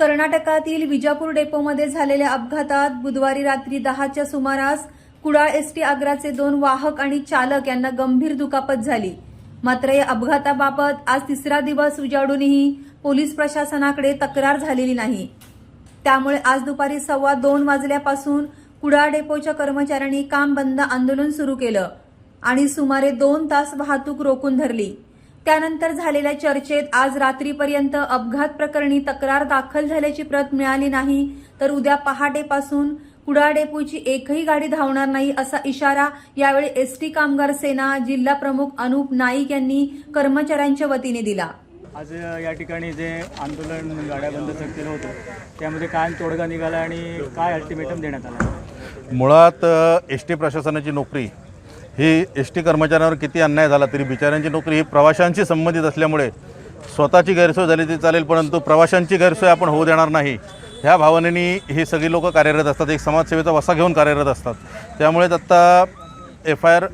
कर्नाटकातील विजापूर डेपोमध्ये झालेल्या अपघातात बुधवारी रात्री दहाच्या सुमारास कुडाळ एसटी आग्राचे दोन वाहक आणि चालक यांना गंभीर दुखापत झाली. मात्र या अपघाताबाबत आज तिसरा दिवस उजाडूनही पोलीस प्रशासनाकडे तक्रार झालेली नाही. त्यामुळे आज दुपारी सव्वा दोन वाजल्यापासून कुडाळ डेपोच्या कर्मचाऱ्यांनी काम बंद आंदोलन सुरू केलं आणि सुमारे दोन तास वाहतूक रोखून धरली. त्यानंतर झालेल्या चर्चेत आज रात्रीपर्यंत अपघात प्रकरणी तक्रार दाखल झाल्याची प्रत मिळाली नाही तर उद्या पहाटेपासून कुडाळ डेपोची एकही गाडी धावणार नाही असा इशारा यावेळी एसटी कामगार सेना जिल्हा प्रमुख अनुप नाईक यांनी कर्मचाऱ्यांच्या वतीने दिला. आज या ठिकाणी जे आंदोलन गाड्या बंदचं केलं होतं त्यामध्ये काय तोडगा निघाला आणि काय अल्टिमेटम देण्यात आला? मुळात एस टी प्रशासनाची नोकरी ही एस टी कर्मचाऱ्यांवर किती अन्याय झाला तरी बिचाऱ्यांची नोकरी ही प्रवाशांशी संबंधित असल्यामुळे स्वतःची गैरसोय झाली तरी चालेल परंतु प्रवाशांची गैरसोय आपण होऊ देणार नाही. ह्या भावनेने ही सगळी लोकं कार्यरत असतात एक समाजसेवेचा वसा घेऊन कार्यरत असतात. त्यामुळेच आत्ता एफ आय आर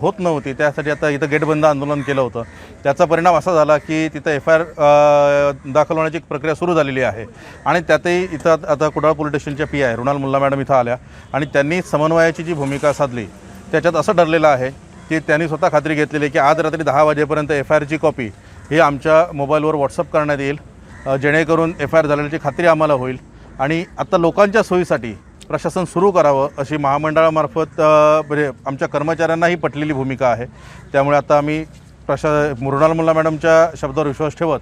होत नव्हती. त्यासाठी आता इथं गेटबंद आंदोलन केलं होतं. त्याचा परिणाम असा झाला की तिथं एफ आय आर दाखल होण्याची प्रक्रिया सुरू झालेली आहे. आणि त्यातही इथं आता कुडाळ पोलीस स्टेशनच्या P I Runal Mulla madam इथं आल्या. आणि त्यांनी समन्वयाची जी भूमिका साधली त्याच्यात असं ठरलेलं आहे की त्यांनी स्वतः खात्री घेतलेली आहे की आज रात्री दहा वाजेपर्यंत एफ आय आरची कॉपी ही आमच्या मोबाईलवर व्हॉट्सअप करण्यात येईल जेणेकरून एफ आय आर झाल्याची खात्री आम्हाला होईल. आणि आता लोकांच्या सोयीसाठी प्रशासन सुरू करावं अशी महामंडळामार्फत म्हणजे आमच्या कर्मचाऱ्यांनाही पटलेली भूमिका आहे. त्यामुळे आता आम्ही प्रशा मृणाल मुल्ला मॅडमच्या शब्दावर विश्वास ठेवत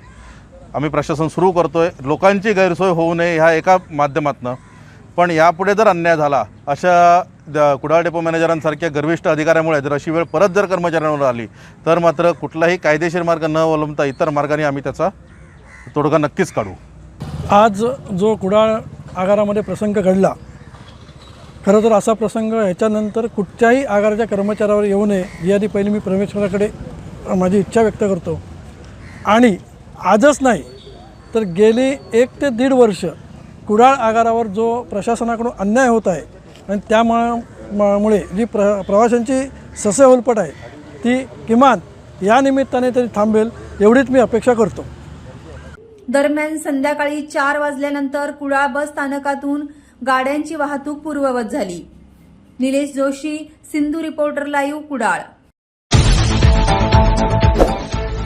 आम्ही प्रशासन सुरू करतो आहे लोकांची गैरसोय होऊ नये ह्या एका माध्यमातनं पण यापुढे जर अन्याय झाला अशा द- कुडाळ डेपो मॅनेजरांसारख्या गर्विष्ठ अधिकाऱ्यामुळे जर अशी वेळ परत जर कर्मचाऱ्यांवर आली तर मात्र कुठलाही कायदेशीर मार्ग न अवलंबता इतर मार्गाने आम्ही त्याचा तोडगा नक्कीच काढू. आज जो कुडाळ आगारामध्ये प्रसंग घडला खरं तर असा प्रसंग ह्याच्यानंतर कुठच्याही आगाराच्या कर्मचाऱ्यावर येऊ नये याआधी पहिले मी परमेश्वराकडे माझी इच्छा व्यक्त करतो. आणि आजच नाही तर गेली एक ते दीड वर्ष कुडाळ आगारावर जो प्रशासनाकडून अन्याय होत आहे आणि त्यामुळे जी प्र प्रवाशांची ससेहोलपट आहे ती किमान या निमित्ताने तरी थांबेल एवढीच मी अपेक्षा करतो. दरम्यान संध्याकाळी चार वाजल्यानंतर कुडाळ बस स्थानकातून गाड्यांची वाहतूक पूर्ववत झाली. Nilesh Joshi Sindhu reporter live Kudal.